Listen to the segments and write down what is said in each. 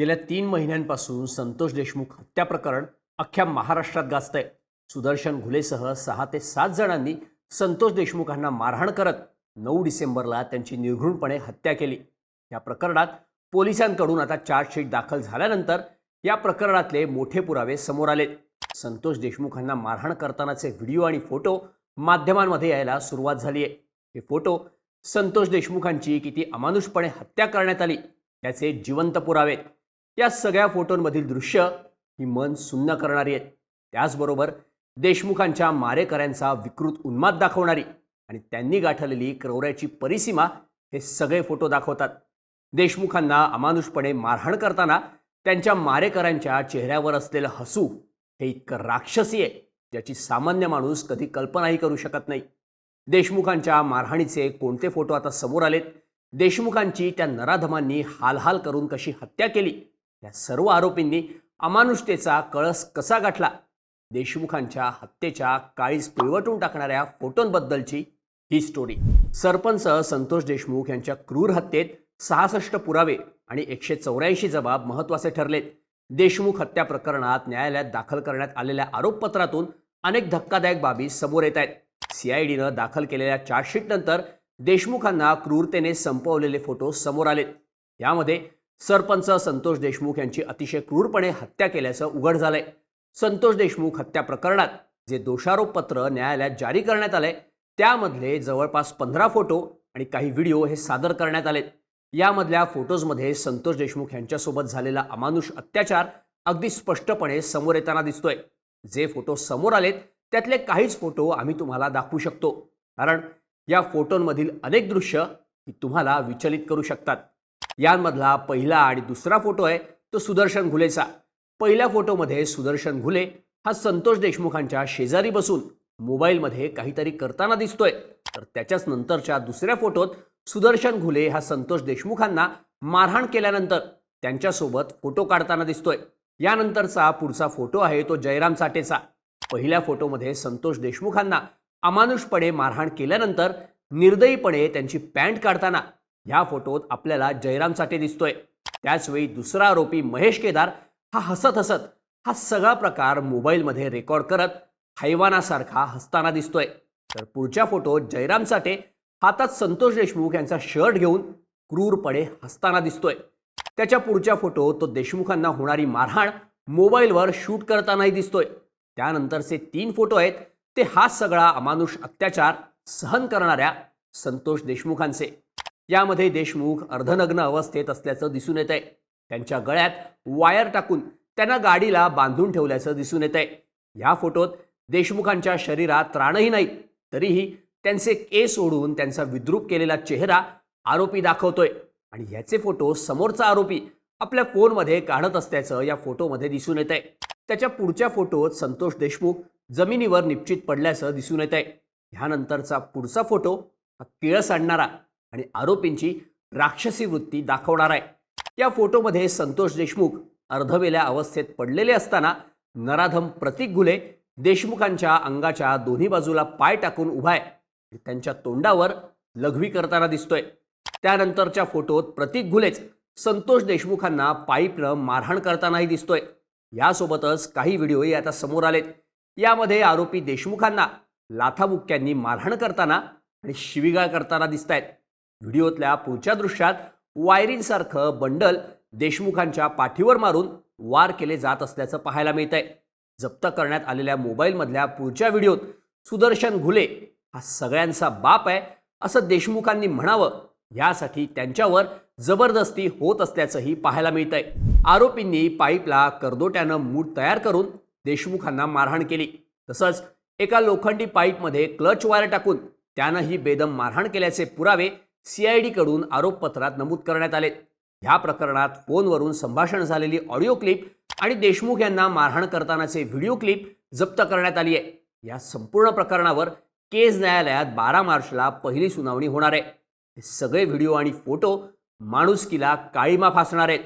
गेल्या तीन महिन्यांपासून संतोष देशमुख हत्या प्रकरण अख्ख्या महाराष्ट्रात गाजतंय. सुदर्शन घुलेसह सहा ते सात जणांनी संतोष देशमुखांना मारहाण करत नऊ डिसेंबरला त्यांची निर्घृणपणे हत्या केली. या प्रकरणात पोलिसांकडून आता चार्जशीट दाखल झाल्यानंतर या प्रकरणातले मोठे पुरावे समोर आलेत. संतोष देशमुखांना मारहाण करतानाचे व्हिडिओ आणि फोटो माध्यमांमध्ये यायला सुरुवात झाली आहे हे फोटो संतोष देशमुखांची किती अमानुषपणे हत्या करण्यात आली याचे जिवंत पुरावे आहेत. या सगळ्या फोटोंमधील दृश्य ही मन सुन्न करणारी आहेत. त्याचबरोबर देशमुखांच्या मारेकऱ्यांचा विकृत उन्माद दाखवणारी आणि त्यांनी गाठलेली क्रौऱ्याची परिसीमा हे सगळे फोटो दाखवतात. देशमुखांना अमानुषपणे मारहाण करताना त्यांच्या मारेकऱ्यांच्या चेहऱ्यावर असलेलं हसू हे इतकं राक्षसी आहे ज्याची सामान्य माणूस कधी कल्पनाही करू शकत नाही. देशमुखांच्या मारहाणीचे कोणते फोटो आता समोर आलेत? देशमुखांची त्या नराधमांनी हालहाल करून कशी हत्या केली? या सर्व आरोपींनी अमानुषतेचा कळस कसा गाठला? देशमुखांच्या हत्येच्या काळीज पिळवटून टाकणाऱ्या फोटोंबद्दलची ही स्टोरी सरपंच संतोष देशमुख यांच्या क्रूर हत्येत सहासष्ट पुरावे आणि एकशे चौऱ्याऐंशी जबाब महत्त्वाचे ठरलेत. देशमुख हत्या प्रकरणात न्यायालयात दाखल करण्यात आलेल्या आरोपपत्रातून अनेक धक्कादायक बाबी समोर येत आहेत. सीआयडीनं दाखल केलेल्या चार्जशीटनंतर देशमुखांना क्रूरतेने संपवलेले फोटो समोर आलेत. यामध्ये सरपंच संतोष देशमुख यांची अतिशय क्रूरपणे हत्या केल्याचं उघड झालंय. संतोष देशमुख हत्या प्रकरणात जे दोषारोपपत्र न्यायालयात जारी करण्यात आलंय त्यामधले जवळपास पंधरा फोटो आणि काही व्हिडिओ हे सादर करण्यात आलेत. यामधल्या फोटोजमध्ये संतोष देशमुख यांच्यासोबत झालेला अमानुष अत्याचार अगदी स्पष्टपणे समोर येताना दिसतोय. जे फोटो समोर आलेत त्यातले काहीच फोटो आम्ही तुम्हाला दाखवू शकतो. कारण या फोटोंमधील अनेक दृश्य ही तुम्हाला विचलित करू शकतात. यांमधला पहिला आणि दुसरा फोटो आहे तो सुदर्शन घुलेचा. पहिल्या फोटोमध्ये सुदर्शन घुले हा संतोष देशमुखांच्या शेजारी बसून मोबाईलमध्ये काहीतरी करताना दिसतोय. तर त्याच्याच नंतरच्या दुसऱ्या फोटोत सुदर्शन घुले हा संतोष देशमुखांना मारहाण केल्यानंतर त्यांच्यासोबत फोटो काढताना दिसतोय. यानंतरचा पुढचा फोटो आहे तो जयराम साठेचा. पहिल्या फोटोमध्ये संतोष देशमुखांना अमानुषपणे मारहाण केल्यानंतर निर्दयीपणे त्यांची पॅन्ट काढताना ह्या फोटोत आपल्याला जयराम साठे दिसतोय. त्याचवेळी दुसरा आरोपी महेश केदार हा हसत हसत हा सगळा प्रकार मोबाईलमध्ये रेकॉर्ड करत हैवानासारखा हसताना दिसतोय. तर पुढच्या फोटोत जयराम साठे हातात संतोष देशमुख यांचा शर्ट घेऊन क्रूरपणे हसताना दिसतोय. त्याच्या पुढच्या फोटो तो देशमुखांना होणारी मारहाण मोबाईलवर शूट करतानाही दिसतोय. त्यानंतरचे तीन फोटो आहेत ते हा सगळा अमानुष अत्याचार सहन करणाऱ्या संतोष देशमुखांचे. यामध्ये देशमुख अर्धनग्न अवस्थेत असल्याचं दिसून येत आहे त्यांच्या गळ्यात वायर टाकून त्यांना गाडीला बांधून ठेवल्याचं दिसून येत आहे या फोटोत देशमुखांच्या शरीरात त्राणही नाही तरीही त्यांचे केस ओढून त्यांचा विद्रूप केलेला चेहरा आरोपी दाखवतोय. आणि ह्याचे फोटो समोरचा आरोपी आपल्या फोनमध्ये काढत असल्याचं या फोटोमध्ये दिसून येत आहे त्याच्या पुढच्या फोटोत संतोष देशमुख जमिनीवर निश्चित पडल्याचं दिसून येत आहे ह्यानंतरचा पुढचा फोटो हा किळस आणणारा आणि आरोपींची राक्षसी वृत्ती दाखवणार आहे. या फोटोमध्ये संतोष देशमुख अर्धवेल्या अवस्थेत पडलेले असताना नराधम प्रतीक घुले देशमुखांच्या अंगाच्या दोन्ही बाजूला पाय टाकून उभा आहे त्यांच्या तोंडावर लघवी करताना दिसतोय. त्यानंतरच्या फोटोत प्रतीक घुलेच संतोष देशमुखांना पाईपनं मारहाण करतानाही दिसतोय. यासोबतच काही व्हिडिओही आता समोर आलेत. यामध्ये आरोपी देशमुखांना लाथाबुक्क्यांनी मारहाण करताना आणि शिवीगाळ करताना दिसत आहेत व्हिडिओतल्या पुढच्या दृश्यात वायरिंगसारखं बंडल देशमुखांच्या पाठीवर मारून वार केले जात असल्याचं पाहायला मिळत आहे जप्त करण्यात आलेल्या मोबाईलमधल्या पुढच्या व्हिडिओत सुदर्शन घुले हा सगळ्यांचा बाप आहे असं देशमुखांनी म्हणावं. यासाठी त्यांच्यावर जबरदस्ती होत असल्याचंही पाहायला मिळत आहे आरोपींनी पाईपला करदोट्यानं मूठ तयार करून देशमुखांना मारहाण केली. तसंच एका लोखंडी पाईपमध्ये क्लच वायर टाकून त्यानं ही बेदम मारहाण केल्याचे पुरावे सीआयडीकडून आरोपपत्रात नमूद करण्यात आले. ह्या प्रकरणात फोनवरून संभाषण झालेली ऑडिओ क्लिप आणि देशमुख यांना मारहाण करतानाचे व्हिडिओ क्लिप जप्त करण्यात आली आहे. या संपूर्ण प्रकरणावर केज न्यायालयात बारा मार्चला पहिली सुनावणी होणार आहे. हे सगळे व्हिडिओ आणि फोटो माणुसकीला काळीमा फासणार आहेत.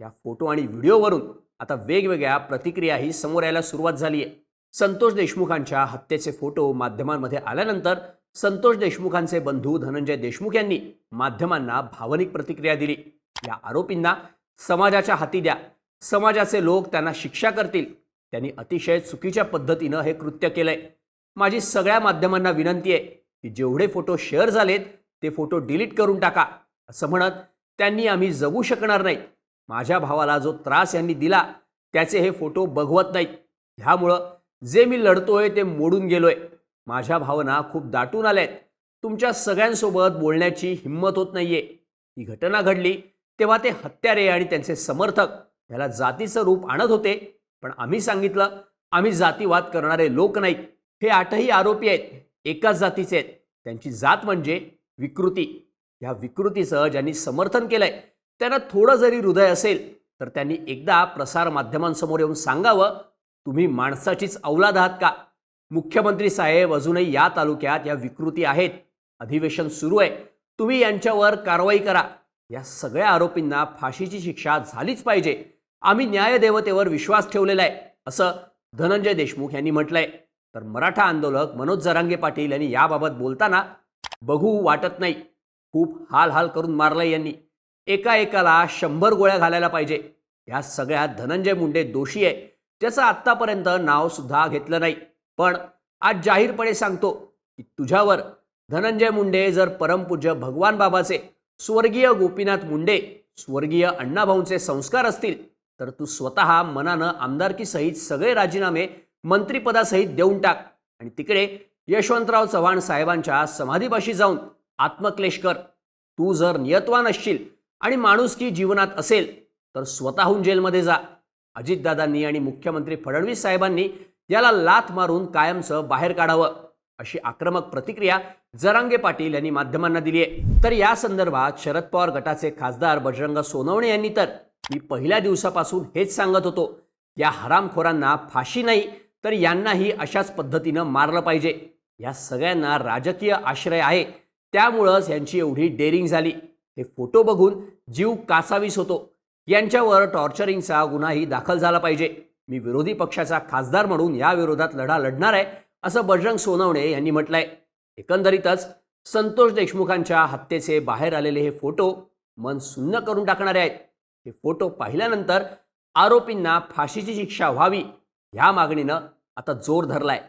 या फोटो आणि व्हिडिओवरून आता वेगवेगळ्या प्रतिक्रियाही समोर यायला सुरुवात झाली आहे. संतोष देशमुखांच्या हत्येचे फोटो माध्यमांमध्ये आल्यानंतर संतोष देशमुखांचे बंधू धनंजय देशमुख यांनी माध्यमांना भावनिक प्रतिक्रिया दिली. या आरोपींना समाजाच्या हाती द्या. समाजाचे लोक त्यांना शिक्षा करतील. त्यांनी अतिशय चुकीच्या पद्धतीनं हे कृत्य केलंय. माझी सगळ्या माध्यमांना विनंती आहे की जेवढे फोटो शेअर झालेत ते फोटो डिलीट करून टाका. असं म्हणत त्यांनी आम्ही जगू शकणार नाही. माझ्या भावाला जो त्रास यांनी दिला त्याचे हे फोटो बघवत नाहीत. ह्यामुळं जे मी लढतोय ते मोडून गेलोय. माझ्या भावना खूप दाटून आल्यात. तुमच्या सगळ्यांसोबत बोलण्याची हिंमत होत नाहीये. ही घटना घडली तेव्हा ते हत्यारे आणि त्यांचे समर्थक याला जातीचं रूप आणत होते. पण आम्ही सांगितलं आम्ही जातीवाद करणारे लोक नाहीत. हे आठही आरोपी आहेत. एकाच जातीचे आहेत. त्यांची जात म्हणजे विकृती. या विकृतीचं ज्यांनी समर्थन केलंय त्यांना थोडं जरी हृदय असेल तर त्यांनी एकदा प्रसार माध्यमांसमोर येऊन सांगावं तुम्ही माणसाचीच अवलाद आहात का? मुख्यमंत्री साहेब अजूनही या तालुक्यात या विकृती आहेत. अधिवेशन सुरू आहे. तुम्ही यांच्यावर कारवाई करा. या सगळ्या आरोपींना फाशीची शिक्षा झालीच पाहिजे. आम्ही न्यायदेवतेवर विश्वास ठेवलेला आहे असं धनंजय देशमुख यांनी म्हटलंय. तर मराठा आंदोलक मनोज जरांगे पाटील यांनी याबाबत बोलताना बघू वाटत नाही. खूप हाल हाल करून मारलंय यांनी. एका एकाला शंभर गोळ्या घालायला पाहिजे. या सगळ्यात धनंजय मुंडे दोषी आहे. ज्याचं आत्तापर्यंत नाव सुद्धा घेतलं नाही. पण आज जाहीरपणे सांगतो की तुझ्यावर धनंजय मुंडे जर परमपूज्य भगवान बाबाचे स्वर्गीय गोपीनाथ मुंडे स्वर्गीय अण्णाभाऊंचे संस्कार असतील तर तू स्वतः मनानं आमदारकीसहित सगळे राजीनामे मंत्रिपदासहित देऊन टाक. आणि तिकडे यशवंतराव चव्हाण साहेबांच्या समाधीपाशी जाऊन आत्मक्लेश कर. तू जर नियतवान असशील आणि माणुसकी जीवनात असेल तर स्वतःहून जेलमध्ये जा. अजितदादांनी आणि मुख्यमंत्री फडणवीस साहेबांनी याला लाथ मारून कायमचं बाहेर काढावं अशी आक्रमक प्रतिक्रिया जरांगे पाटील यांनी माध्यमांना दिली आहे. तर या संदर्भात शरद पवार गटाचे खासदार बजरंग सोनवणे यांनी तर मी पहिल्या दिवसापासून हेच सांगत होतो या हरामखोरांना फाशी नाही तर यांनाही अशाच पद्धतीनं मारलं पाहिजे. या सगळ्यांना राजकीय आश्रय आहे. त्यामुळंच यांची एवढी डेअरिंग झाली. हे फोटो बघून जीव कासावीस होतो. यांच्यावर टॉर्चरिंगचा गुन्हाही दाखल झाला पाहिजे. मी विरोधी पक्षाचा खासदार म्हणून या विरोधात लढा लढणार आहे असं बजरंग सोनवणे यांनी म्हटलंय. एकंदरीतच संतोष देशमुखांच्या हत्येचे बाहेर आलेले हे फोटो मन सुन्न करून टाकणारे आहेत. हे फोटो पाहिल्यानंतर आरोपींना फाशीची शिक्षा व्हावी ह्या मागणीनं आता जोर धरलाय.